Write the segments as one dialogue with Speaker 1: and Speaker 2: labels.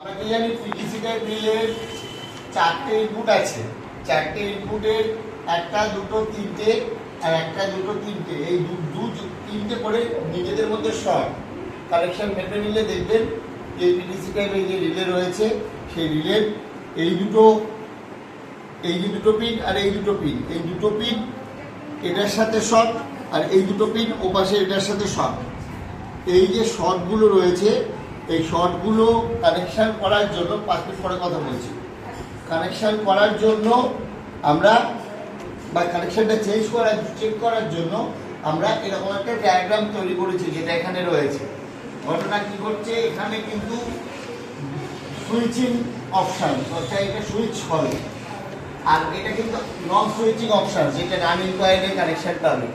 Speaker 1: আমরা কি জানি পিটিসিটার বিলের চারটে ইনপুট আছে। চারটে ইনপুটের একটা, দুটো, তিনটে আর একটা, দুটো, তিনটে। এই দু তিনটে করে নিজেদের মধ্যে শর্ট কানেকশন মেপে নিলে দেখবেন যে পিটিসি টাইপের যে রিলে রয়েছে, সেই রিলের এই দুটো, এই যে দুটো পিন আর এই দুটো পিন এই দুটো পিন এটার সাথে শর্ট আর এই দুটো পিন ওপাশে এটার সাথে শর্ট এই যে শর্টগুলো রয়েছে এই শর্টগুলো কানেকশান করার জন্য পাঁচ মিনিট পরে কথা বলছি। কানেকশান করার জন্য আমরা বা কানেকশানটা চেঞ্জ করার চেক করার জন্য আমরা এরকম একটা ডায়াগ্রাম তৈরি করেছি যেটা এখানে রয়েছে। ঘটনা কি ঘটছে? এখানে কিন্তু সুইচিং অপশান অর্থাৎ এটা সুইচ হবে। আর এটা কিন্তু নন সুইচিং অপশান যেটা রানিং কয়েলে কানেকশন পাবে।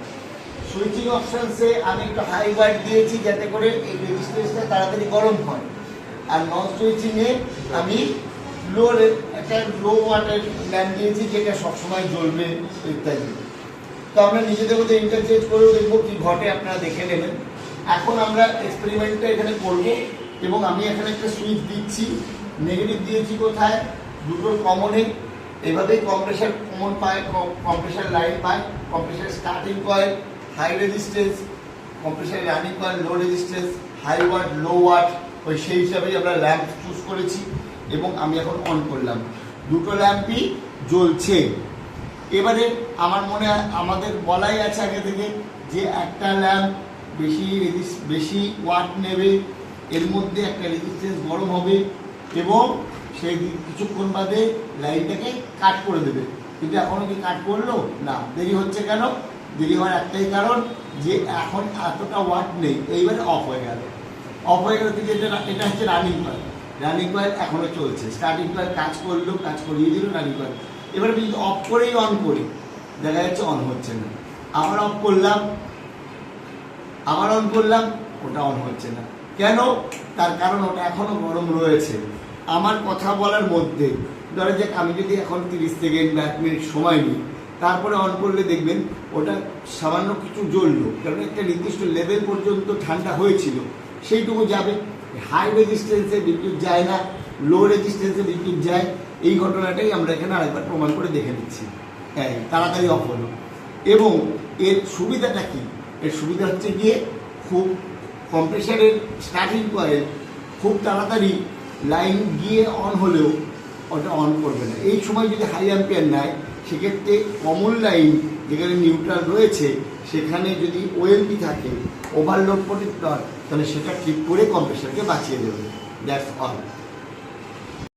Speaker 1: সুইচিং অপশানসে আমি একটু হাই ওয়াট দিয়েছি যাতে করে এই রেজিস্ট্যান্সটা তাড়াতাড়ি গরম হয়। আর নন সুইচিংয়ে আমি লো একটা লো ওয়াটের ল্যাম্প দিয়েছি যেটা সবসময় জ্বলবে ইত্যাদি। তো আমরা নিজেদের মধ্যে ইন্টারচেঞ্জ করেও দেখব কি ঘটে, আপনারা দেখে নেবেন। এখন আমরা এক্সপেরিমেন্টটা এখানে করব এবং আমি এখানে একটা সুইচ দিচ্ছি। নেগেটিভ দিয়েছি কোথায়? দুটোর কমনে এভাবেই কম্প্রেসার কমন পায় কম্প্রেসার লাইন পায় compressor starting coil high resistance compressor running coil low resistance high watt low watt ওই সেই হিসাবেই আমরা ল্যাম্প চুজ করেছি এবং আমি এখন অন করলাম। দুটো ল্যাম্পই জ্বলছে। এবারে আমার মনে হয়, আমাদের বলাই আছে আগে থেকে যে একটা ল্যাম্প বেশি বেশি ওয়াট নেবে, এর মধ্যে একটা রেজিস্ট্যান্স গরম হবে এবং সেই কিছুক্ষণ বাদে লাইনটাকে কাট করে দেবে। কিন্তু এখনও কি কাট করল? না। দেরি হচ্ছে কেন? দেরি হওয়ার একটাই কারণ যে এখন এতটা ওয়ার্ড নেই, এইবারে অফ হয়ে গেল। অফ হয়ে গেল কিন্তু এটা এটা হচ্ছে রানিং কয়েল রানিং কয়েল এখনও চলছে। স্টার্টিং কয়েল কাজ করল, কাজ করিয়ে দিল রানিং কয়েল এবার আমি যদি অফ করেই অন করি, দেখা যাচ্ছে অন হচ্ছে না। আবার অফ করলাম, আবার অন করলাম, ওটা অন হচ্ছে না। কেন? তার কারণ ওটা এখনও গরম রয়েছে। আমার কথা বলার মধ্যে, ধরে যে আমি যদি এখন তিরিশ সেকেন্ড এক মিনিট সময় নিই তারপরে অন করলে দেখবেন ওটা সামান্য কিছু জ্বললো কারণ একটা নির্দিষ্ট লেভেল পর্যন্ত ঠান্ডা হয়েছিল। সেইটুকু যাবে। হাই রেজিস্ট্যান্সে বিদ্যুৎ যায় না লো রেজিস্ট্যান্সে বিদ্যুৎ যায়। এই ঘটনাটাই আমরা এখানে আরেকবার প্রমাণ করে দেখে নিচ্ছি। হ্যাঁ তাড়াতাড়ি অফ হলো। এবং এর সুবিধাটা কি? এর সুবিধা হচ্ছে গিয়ে খুব কম্প্রেসারের স্টার্টিং কয়েল খুব তাড়াতাড়ি লাইন গিয়ে অন হলেও ওটা অন করবে না। এই সময় যদি হাই অ্যাম্পিয়ার নেয় সেক্ষেত্রে কমন লাইন যেখানে নিউট্রাল রয়েছে, সেখানে যদি ওএলপি থাকে ওভারলোড প্রোটেক্টর তাহলে সেটা ঠিক করে কম্প্রেসারকে বাঁচিয়ে দেবে। That's all